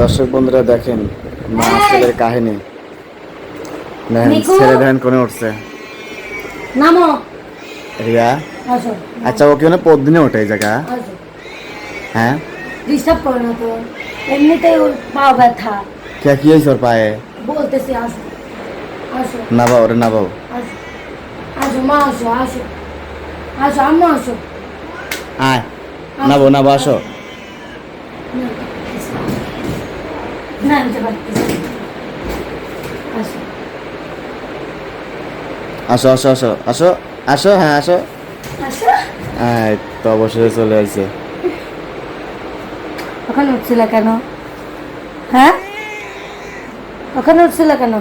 দর্শক বন্ধুরা দেখেন মা ছেলের কাহিনী। দেখেন? ছেলে দেখেন কোনে উঠছে? নামো। রিয়া? আচ্ছা ও কি মানে প্রতিদিনে ওঠে এই জায়গা? হ্যাঁ? ডিস্টার্ব করো না তো। এমনিতেই ওর পা ব্যথা। কে কি হয়েছে ওর পায়ে? বলতেছি আসো। আসো। না বাবা ওরে না বাবু আসো মা আসো আসো। আসো আম্মা আসো। আয়। না বউ না আসো না আনতে পারতেছি আসো। আসো আসো আসো আসো হ্যাঁ আসো। আসো। হ্যাঁ তো চলে আসছে। ওখানে উঠছিল কেন? হ্যাঁ? ওখানে উঠছিল কেন?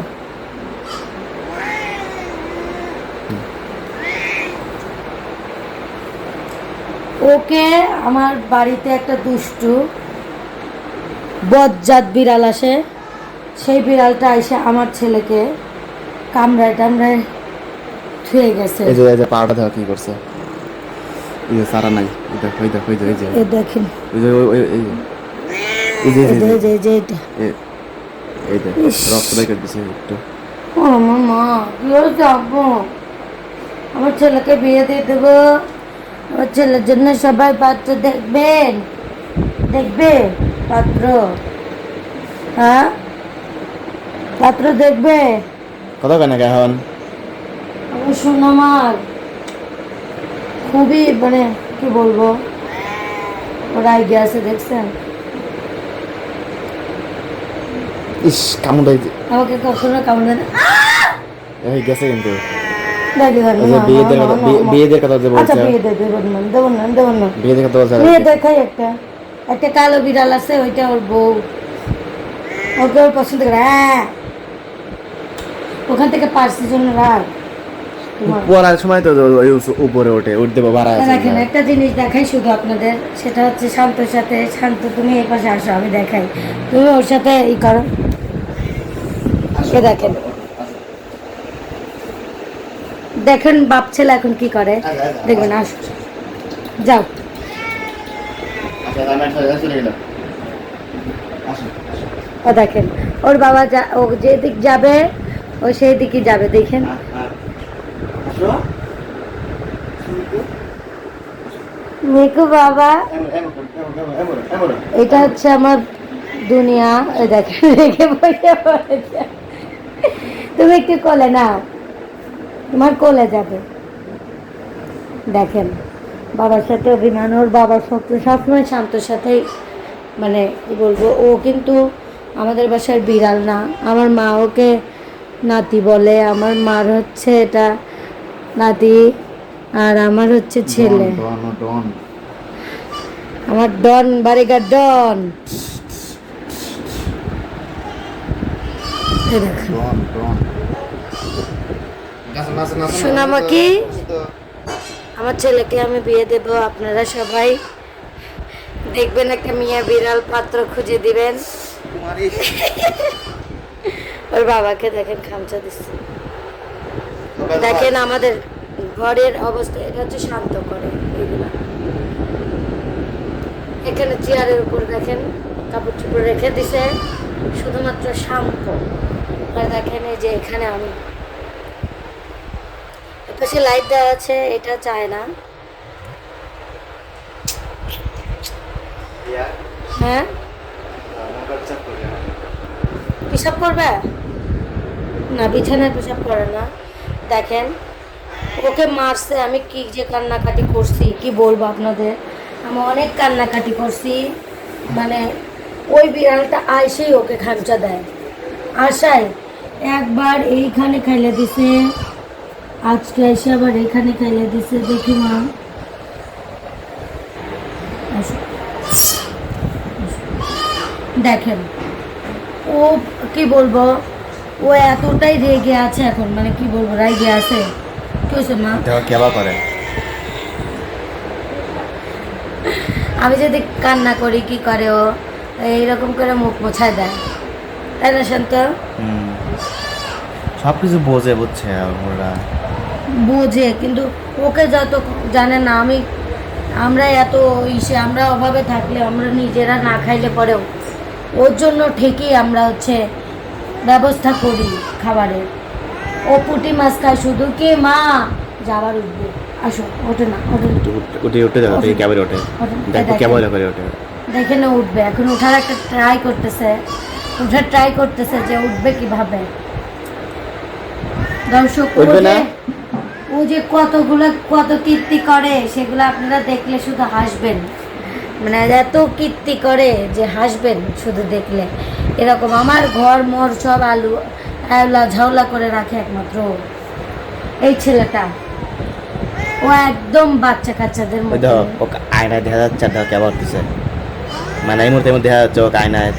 ওকে আমার বাড়িতে একটা দুষ্টু বজ্জাত বিড়াল আসে। সেই বিড়ালটা এসে আমার ছেলেকে কামড়ায় টামড়ায় থুয়ে গেছে। এই যে এই যে পাউডার দেখো কি করছে। এই যে সারা নাই। এই দেখো এই দেখো এই যে এই যে। এ দেখেন। এই যে ওই- এই যে। এই যে এই এই যে, এই যে এই যে এটা এই- এই যে রক্ত বের করে দিছে একটু। ও মা কি করে যাব আমার ছেলেকে বিয়ে দিয়ে দেবো। আমার ছেলের জন্য সবাই পাত্র দেখবেন। দেখবে পাত্র। হ্যাঁ? পাত্র দেখবে? কত কেন এখন আমার সোনামার খুবই মানে কি বলব? ওরা আইডিয়া আছে দেখছেন? ইস কামড় আমাকে কখনো কামড়ে এই গেছে কিন্তু। বিয়েদের কথা বিয়ে- বিয়েদের কথা যে আচ্ছা বলছে। বিয়ে দিয়ে দেবেন না দেবেন না দেবেন না। বিয়েদের কথা বলছে মেয়ে দেখাই একটা। একটা কালো বিড়াল আছে ওইটা ওর বউ। ওকে ওর পছন্দ করে হ্যাঁ। ওখান থেকে পার্সির জন্য রাখ পড়ার সময় তো উপরে ওঠে উঠতে দেখেন একটা জিনিস দেখাই শুধু আপনাদের সেটা হচ্ছে শান্তর সাথে শান্ত তুমি এই পাশে আসো আমি দেখাই। তুমি ওর সাথে ই করো। এ দেখেন। দেখেন বাপ ছেলে এখন কি করে? দেখবেন আস। যাও আচ্ছা আমি একটা চলে গেলাম আসো দেখেন, ওর বাবা যা, ও যেদিক যাবে, ও সেই দিকে যাবে, দেখেন। মিকু বাবা, এটা হচ্ছে আমার দুনিয়া। দেখেন তুমি একটু কোলে নাও। তোমার কোলে যাবে। দেখেন। বাবার সাথে অভিমান ওর বাবার সত্য সবসময় শান্তর সাথেই মানে কি বলব ও কিন্তু আমাদের বাসার বিড়াল না। আমার মা ওকে নাতি বলে আমার মার হচ্ছে এটা নাতি আর আমার হচ্ছে ছেলে। ডন ডন আমার ডন বাড়িঘর ডন এই দেখেন আমার ছেলেকে আমি বিয়ে দেব আপনারা সবাই দেখবেন একটা মিয়া বিড়াল পাত্র খুঁজে দিবেন। ওর বাবাকে দেখেন খামচা দিচ্ছে। দেখেন আমাদের ঘরের অবস্থা এটা হচ্ছে শান্ত করে এগুলা। এখানে চেয়ারের উপর দেখেন কাপড় চোপড় রেখে দিছে শুধুমাত্র শান্ত। আর দেখেন এই যে এখানে আমি এপাশে লাইট দেওয়া আছে, এটা চায় না। হ্যাঁ? পেশাব করবে? না, বিছানায় পেশাব করে না। দেখেন, ওকে মারছে, আমি কি যে কান্নাকাটি করছি, কি বলব আপনাদের? আমি অনেক কান্নাকাটি করছি। মানে ওই বিড়ালটা আইসেই ওকে খামচা দেয়। আশায় একবার এইখানে খাইলে দিছে। আজকে এসে আবার এখানে খাইলে দিছে দেখি মা। দেখেন ও কি বলব ও এতটাই রেগে আছে এখন মানে কি বলব রেগে আছে। কি হয়েছে মা? কেবা করে। আমি যদি কান্না করি কি করে ও? এইরকম করে মুখ মোছায় দেয়। তাই না শান্ত? সব কিছু বোঝে বুঝছে ওরা। বোঝে কিন্তু ওকে যত জানে না আমি আমরা এত ইসে আমরা অভাবে থাকলে আমরা নিজেরা না খাইলে পরেও। ওর জন্য ঠিকই আমরা হচ্ছে ব্যবস্থা করি খাবারের। ও পুঁটি মাছ খায় শুধু। কি মা? যাবার উঠবে আসো ওঠে না ওঠে। উঠে- উঠে উঠে ওঠে। দেখো। করে ওঠে। দেখে না উঠবে। এখন উঠার একটা ট্রাই করতেছে। উঠার ট্রাই করতেছে যে উঠবে কীভাবে। দর্শক ও যে কতগুলো কত কীর্তি করে সেগুলো আপনারা দেখলে শুধু হাসবেন। মানে এত কীর্তি করে যে হাসবেন শুধু দেখলে। এরকম আমার ঘর মর সব আলু আওলা ঝাউলা করে রাখে একমাত্র এই ছেলেটা ও একদম বাচ্চা কাচ্চাদের মধ্যে। আয়নায় দেখা যাচ্ছে দেখো কেমন মানে এই মুহূর্তে দেখা যাচ্ছে ওকে আয়নায়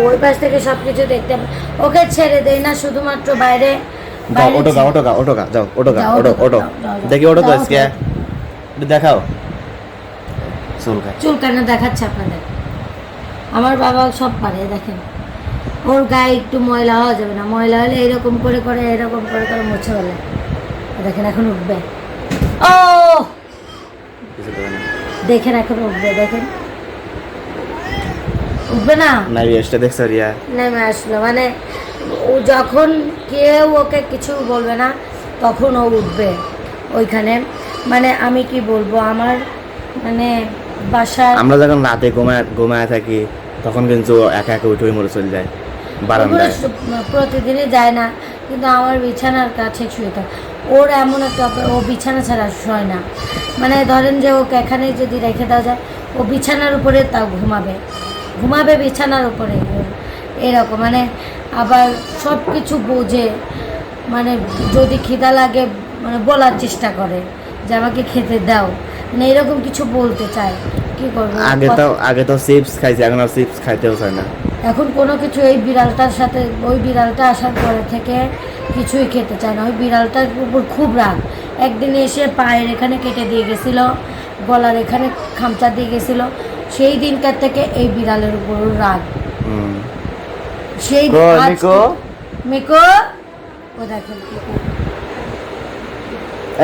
ওই পাশ থেকে সব কিছু দেখতে ওকে ছেড়ে দেই না শুধুমাত্র বাইরে ওটো গা ওটো গা ওটো গা যাও ওটো গা ওটো যাও। দেখি ওটো তো আজকে। দেখাও। চুলকা চুল কেন দেখাচ্ছে আপনাদের? আমার বাবা সব পারে দেখেন। ওর গায়ে একটু ময়লা হওয়া যাবে না। ময়লা হলে এরকম করে করে এরকম করে করে মুছে ফেলে। দেখেন এখন উঠবে। ও! না দেখেন এখন উঠবে দেখেন। উঠবে না? না দেখছ রিয়া। নেমে আসলো। মানে ও যখন কেউ ওকে কিছু বলবে না তখন ও উঠবে ওইখানে। মানে আমি কি বলব? আমার মানে বাসায় আমরা যখন রাতে ঘুমায় ঘুমায় থাকি তখন কিন্তু একা একা উঠে মরে চলে যায় বারান্দায়। প্রতিদিনই যায় না। কিন্তু আমার বিছানার কাছে শুয়ে থাকে। ওর এমন একটা ও বিছানা ছাড়া শোয় না। মানে ধরেন যে ওকে এখানে যদি রেখে দেওয়া যায় ও বিছানার উপরে তাও ঘুমাবে। ঘুমাবে বিছানার উপরে। এরকম মানে আবার সব কিছু বোঝে মানে যদি খিদা লাগে মানে বলার চেষ্টা করে যে আমাকে খেতে দাও। মানে এরকম কিছু বলতে চায়। কি করব? আগে তো আগে তো চিপস খাইছি এখন আর চিপস খাইতেও চায় না। এখন কোনো কিছু এই বিড়ালটার সাথে ওই বিড়ালটা আসার পরে থেকে কিছুই খেতে চায় না। ওই বিড়ালটার উপর খুব রাগ। একদিন এসে পায়ের এখানে কেটে দিয়ে গেছিল গলার এখানে খামচা দিয়ে গেছিল। সেই দিনকার থেকে এই বিড়ালের উপর রাগ। সেই মিকো? ও দেখেন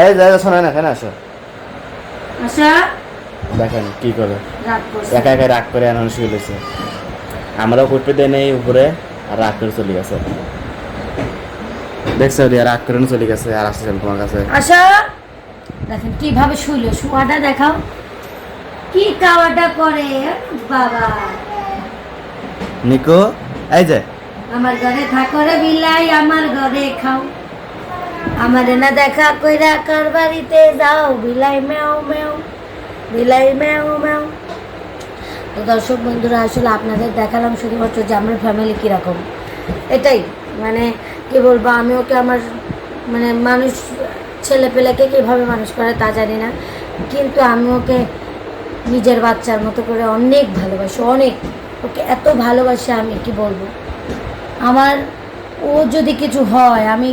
এই শোনা না কেন আসো। আশা দেখেন কি করে। একা একা রাগ করে এখন শুয়ে লেছে আমরাও করতে দেয় নেই উপরে আর রাগ করে চলে গেছে। দেখছ রিয়া রাগ করে চলে গেছে আর আসছেন তোমার কাছে। আশা দেখেন কীভাবে শুইল। শুয়াটা দেখাও। কি কাওয়াটা করে বাবা? নিকো এই যে। আমার ঘরে থাকো রে বিলাই আমার ঘরে খাও। আমারে না দেখা কইরা কার বাড়িতে যাও? বিলাই ম্যাও ম্যাও বিলাই ম্যাও ম্যাও তো দর্শক বন্ধুরা আসলে আপনাদের দেখালাম শুধুমাত্র যে আমার ফ্যামিলি কীরকম। এটাই মানে কি বলব আমি ওকে আমার মানে মানুষ ছেলে পেলেকে কীভাবে মানুষ করে তা জানি না। কিন্তু আমি ওকে নিজের বাচ্চার মতো করে অনেক ভালোবাসি অনেক। ওকে এত ভালোবাসি আমি কি বলব? আমার ও যদি কিছু হয় আমি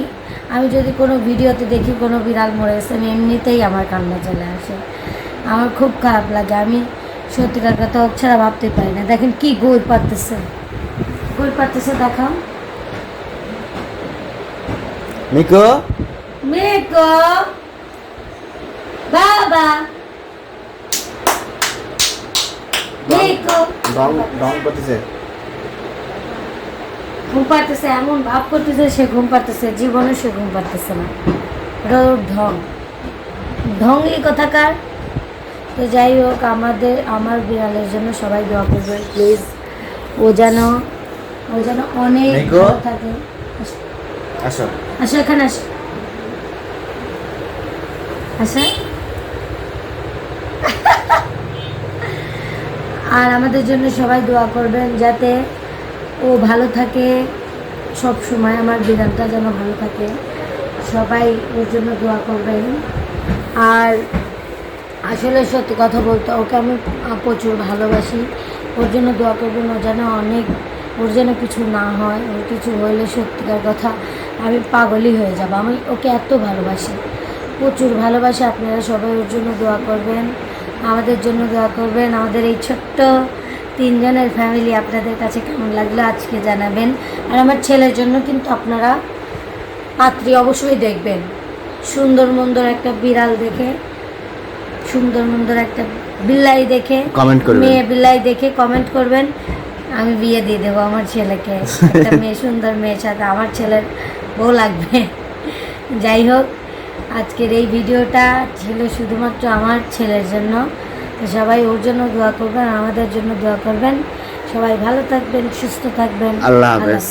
আমি যদি কোনো ভিডিওতে দেখি কোনো বিড়াল মরে গেছে আমি এমনিতেই আমার কান্না চলে আসে। আমার খুব খারাপ লাগে আমি সত্যিকার কথা ওক ছাড়া ভাবতে পারি না। দেখেন কি গোল পারতেছে। গোল পারতেছে দেখাও। নিকো মেকো! বাবা! করতেছে। ঘুম পাড়তেছে এমন ভাব করতেছে সে ঘুম পাড়তেছে জীবনে সে ঘুম পাড়তেছে না। এটা ঢং। ঢঙ্গই কথাকার তো যাই হোক আমাদের আমার বিড়ালের জন্য সবাই দোয়া করবে প্লিজ ও যেন ও যেন অনেক ভালো থাকে। আস- আসো। আসো এখানে আসো। আসো। আর আমাদের জন্য সবাই দোয়া করবেন যাতে ও ভালো থাকে। সব সময় আমার বিড়ালটা যেন ভালো থাকে। সবাই ওর জন্য দোয়া করবেন। আর আসলে সত্যি কথা বলতে, ওকে আমি প্রচুর ভালোবাসি। ওর জন্য দোয়া করবেন, ও যেন অনেক, ওর যেন কিছু না হয়, ওর কিছু হইলে সত্যিকার কথা আমি পাগলই হয়ে যাব। আমি ওকে এত ভালোবাসি। প্রচুর ভালোবাসি, আপনারা সবাই ওর জন্য দোয়া করবেন। আমাদের জন্য দোয়া করবেন। আমাদের এই ছোট্ট তিনজনের ফ্যামিলি আপনাদের কাছে কেমন লাগল আজকে জানাবেন। আর আমার ছেলের জন্য কিন্তু আপনারা পাত্রী অবশ্যই দেখবেন। সুন্দর মন্দর একটা বিড়াল দেখে সুন্দর মন্দর একটা বিল্লাই দেখে Comment করবেন। মেয়ে বিল্লাই দেখে কমেন্ট করবেন। আমি বিয়ে দিয়ে দেবো আমার ছেলেকে। একটা মেয়ে সুন্দর মেয়ের সাথে আমার ছেলের বউ লাগবে। যাই হোক আজকের এই ভিডিওটা ছিল শুধুমাত্র আমার ছেলের জন্য। তো সবাই ওর জন্য দোয়া করবেন আমাদের জন্য দোয়া করবেন। সবাই ভালো থাকবেন সুস্থ থাকবেন। আল্লাহ হাফেজ।